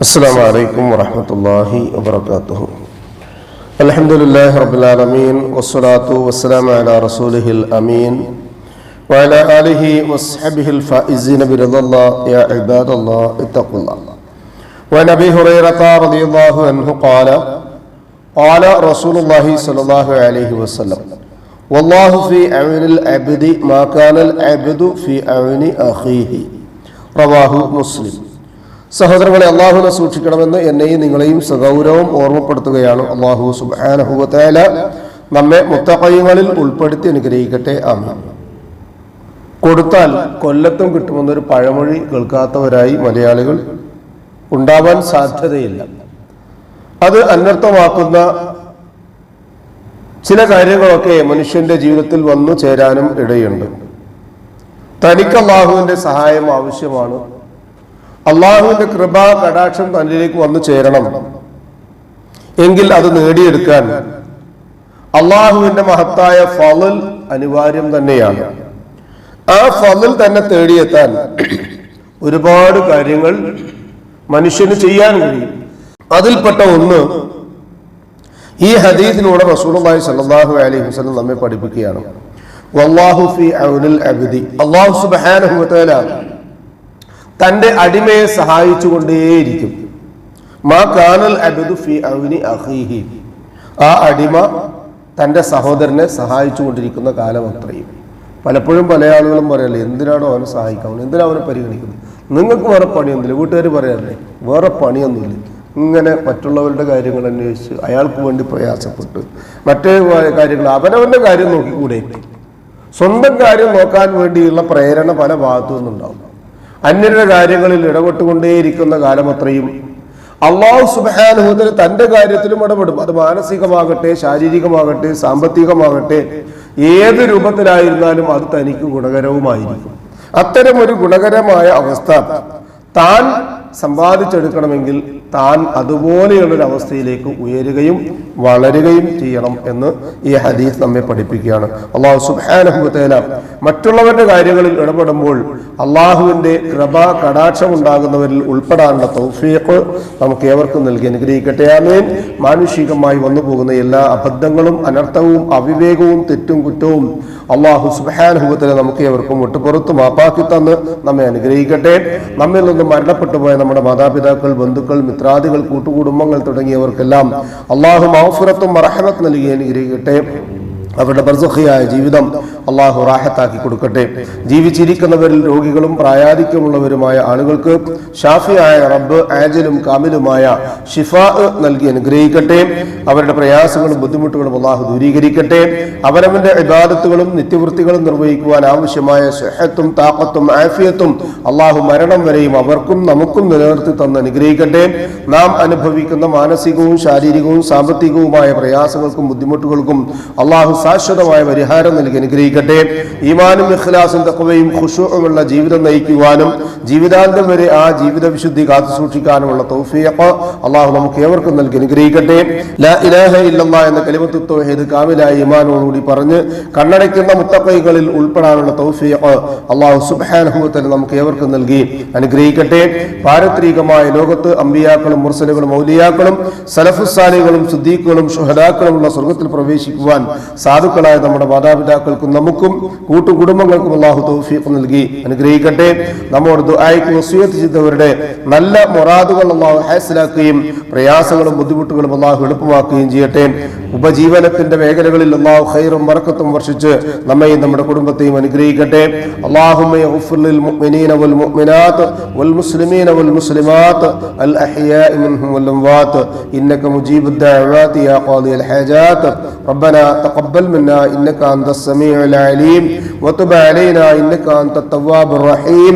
السلام عليكم ورحمة الله وبركاته الحمد لله رب العالمين والصلاة والسلام على رسوله الأمين وعلى آله وصحبه الفائزين برضا الله يا عباد الله اتقوا الله وعن أبي هريرة رضي الله عنه قال قال رسول الله صلى الله عليه وسلم والله في عون العبد ما كان العبد في عون أخيه رواه مسلم സഹോദരങ്ങളെ അള്ളാഹുവിനെ സൂക്ഷിക്കണമെന്ന് എന്നെയും നിങ്ങളെയും സഗൗരവം ഓർമ്മപ്പെടുത്തുകയാണ് അള്ളാഹു സുബാനഹുല നമ്മെ മുത്തക്കയങ്ങളിൽ ഉൾപ്പെടുത്തി അനുഗ്രഹിക്കട്ടെ. ആമീൻ. കൊടുത്താൽ കൊല്ലത്തും കിട്ടുമെന്നൊരു പഴമൊഴി കേൾക്കാത്തവരായി മലയാളികൾ ഉണ്ടാവാൻ സാധ്യതയില്ല. അത് അന്വർത്ഥമാക്കുന്ന ചില കാര്യങ്ങളൊക്കെ മനുഷ്യന്റെ ജീവിതത്തിൽ വന്നു ചേരാനും ഇടയുണ്ട്. തനിക്ക് സഹായം ആവശ്യമാണ്. അള്ളാഹുവിന്റെ കൃപ കടാക്ഷം തന്നിലേക്ക് വന്നു ചേരണം. എങ്കിൽ അത് നേടിയെടുക്കാൻ അള്ളാഹുവിന്റെ മഹത്തായ ഫലൽ അനിവാര്യം തന്നെയാണ്. ആ ഫലൽ തന്നെ തേടിയെത്താൻ ഒരുപാട് കാര്യങ്ങൾ മനുഷ്യന് ചെയ്യാൻ കഴിയും. അതിൽപ്പെട്ട ഒന്ന് ഈ ഹദീസിലൂടെ റസൂലുള്ളാഹി സ്വല്ലല്ലാഹു അലൈഹി വസല്ലം നമ്മെ പഠിപ്പിക്കുകയാണ്. വല്ലാഹു ഫി തന്റെ അടിമയെ സഹായിച്ചുകൊണ്ടേയിരിക്കും. മാ കാനൽ അബദു ഫി അഖീഹി ആ അടിമ തന്റെ സഹോദരനെ സഹായിച്ചുകൊണ്ടിരിക്കുന്ന കാലം അത്രയും. പലപ്പോഴും പല ആളുകളും പറയല്ലേ എന്തിനാണോ അവനെ സഹായിക്കാവുന്നത്? എന്തിനാണ് അവനെ പരിഗണിക്കുന്നത്? നിങ്ങൾക്ക് വേറെ പണിയൊന്നുമില്ല. വീട്ടുകാർ പറയാറില്ലേ വേറെ പണിയൊന്നുമില്ല. ഇങ്ങനെ മറ്റുള്ളവരുടെ കാര്യങ്ങൾ അന്വേഷിച്ച് അയാൾക്ക് വേണ്ടി പ്രയാസപ്പെട്ട് മറ്റേ കാര്യങ്ങൾ അവനവന്റെ കാര്യം നോക്കിക്കൂടെ. സ്വന്തം കാര്യം നോക്കാൻ വേണ്ടിയുള്ള പ്രേരണ പല ഭാഗത്തു നിന്നുണ്ടാവും അന്യരുടെ കാര്യങ്ങളിൽ ഇടപെട്ടുകൊണ്ടേയിരിക്കുന്ന കാലം അത്രയും. അള്ളാഹു സുബാനുഹുദന് തന്റെ കാര്യത്തിലും ഇടപെടും. അത് മാനസികമാകട്ടെ ശാരീരികമാകട്ടെ സാമ്പത്തികമാകട്ടെ ഏത് രൂപത്തിലായിരുന്നാലും അത് തനിക്ക് ഗുണകരവുമായിരിക്കും. ഒരു ഗുണകരമായ അവസ്ഥ താൻ സമ്പാദിച്ചെടുക്കണമെങ്കിൽ താൻ അതുപോലെയുള്ളൊരു അവസ്ഥയിലേക്ക് ഉയരുകയും വളരുകയും ചെയ്യണം എന്ന് ഈ ഹദീസ് നമ്മെ പഠിപ്പിക്കുകയാണ്. അള്ളാഹു സുബാനുഭവത്തേല മറ്റുള്ളവരുടെ കാര്യങ്ങളിൽ ഇടപെടുമ്പോൾ അള്ളാഹുവിന്റെ കൃപ കടാക്ഷം ഉണ്ടാകുന്നവരിൽ ഉൾപ്പെടാനുള്ള തൗഫീഖ് നമുക്ക് ഏവർക്കും നൽകി അനുഗ്രഹിക്കട്ടെ. ആമേൻ. മാനുഷികമായി വന്നു പോകുന്ന എല്ലാ അബദ്ധങ്ങളും അനർത്ഥവും അവിവേകവും തെറ്റും കുറ്റവും അള്ളാഹു സുബാനുഭവത്തിലെ നമുക്ക് ഏവർക്കും ഒട്ടുപുറത്ത് മാപ്പാക്കി തന്ന് നമ്മെ അനുഗ്രഹിക്കട്ടെ. നമ്മിൽ നിന്ന് മരണപ്പെട്ടു പോയ നമ്മുടെ മാതാപിതാക്കൾ ബന്ധുക്കൾ മിത്രാദികൾ കൂട്ടുകുടുംബങ്ങൾ തുടങ്ങിയവർക്കെല്ലാം അള്ളാഹു മാഫുറത്തും മറഹമത്ത് നൽകി അനുഗ്രഹിക്കട്ടെ. അവരുടെ ബർസഖിയായ ജീവിതം അള്ളാഹു റാഹത്താക്കി കൊടുക്കട്ടെ. ജീവിച്ചിരിക്കുന്നവരിൽ രോഗികളും പ്രായാധിക്യമുള്ളവരുമായ ആളുകൾക്ക് ഷാഫിയായ റബ്ബ് ആജലും കാമിലുമായ ഷിഫാ നൽകി അനുഗ്രഹിക്കട്ടെ. അവരുടെ പ്രയാസങ്ങളും ബുദ്ധിമുട്ടുകളും അള്ളാഹു ദൂരീകരിക്കട്ടെ. അവരവന്റെ ഇബാദത്തുകളും നിത്യവൃത്തികളും നിർവഹിക്കുവാൻ ആവശ്യമായ സെഹത്തും താക്കത്തും ആഫിയത്തും അള്ളാഹു മരണം വരെയും അവർക്കും നമുക്കും നിലനിർത്തി തന്ന് അനുഗ്രഹിക്കട്ടെ. നാം അനുഭവിക്കുന്ന മാനസികവും ശാരീരികവും സാമ്പത്തികവുമായ പ്രയാസങ്ങൾക്കും ബുദ്ധിമുട്ടുകൾക്കും അള്ളാഹു ശാശ്വതമായ പരിഹാരം നൽകി അനുഗ്രഹിക്കട്ടെ. ഈമാനും ഇഖ്ലാസും തക്കവയും ഖുഷുവുമുള്ള ജീവിതം നയിക്കുവാനും ജീവിതാന്തം വരെ ആ ജീവിത വിശുദ്ധി കാത്തു സൂക്ഷിക്കാനുമുള്ള തൗഫീഖ് അള്ളാഹു നമുക്ക് ഏവർക്കും നൽകി അനുഗ്രഹിക്കട്ടെ. ലാ ഇലാഹ എന്ന കലിമത്ത് തൗഹീദ് കാമിലായ ഇമാനോടുകൂടി പറഞ്ഞ് കണ്ണടയ്ക്കുന്ന മുത്തക്കൈകളിൽ ഉൾപ്പെടാനുള്ള തൗഫിയപ്പ അള്ളാഹു സുബ്ഹാനഹു വതആല നമുക്ക് ഏവർക്കും നൽകി അനുഗ്രഹിക്കട്ടെ. പാരത്രികമായ ലോകത്ത് അമ്പിയാക്കളും മുർസലുകളും മൗലിയാക്കളും സലഫുസാലികളും സുദ്ദീഖുകളും ഷുഹദാക്കളും ഉള്ള സ്വർഗത്തിൽ പ്രവേശിക്കുവാൻ സാധുക്കളായ നമ്മുടെ മാതാപിതാക്കൾക്കും നമുക്കും കൂട്ടുകുടുംബങ്ങൾക്കും അള്ളാഹു തൗഫീഖ് നൽകി അനുഗ്രഹിക്കട്ടെ. നമ്മോട് ദുആയ്ക്ക് വസിയത്ത് ചെയ്തവരുടെ നല്ല മൊറാദുകൾ അള്ളാഹു ഹാസിലാക്കുകയും പ്രയാസങ്ങളും ബുദ്ധിമുട്ടുകളും അള്ളാഹു എളുപ്പമാക്കുകയും ചെയ്യട്ടെ ഉപജീവനത്തിന്റെ മേഖലകളിൽ അള്ളാഹു ഖൈറും വറക്കത്തും വർഷിച്ച് നമ്മയും നമ്മുടെ കുടുംബത്തെയും അനുഗ്രഹിക്കട്ടെ اللهم يغفر للمؤمنين والمؤمنات والمسلمين والمسلمات الأحياء منهم والأموات إنك مجيب الدعوات يا قاضي الحاجات ربنا تقبل منا إنك أنت السميع العليم وتب علينا إنك أنت التواب الرحيم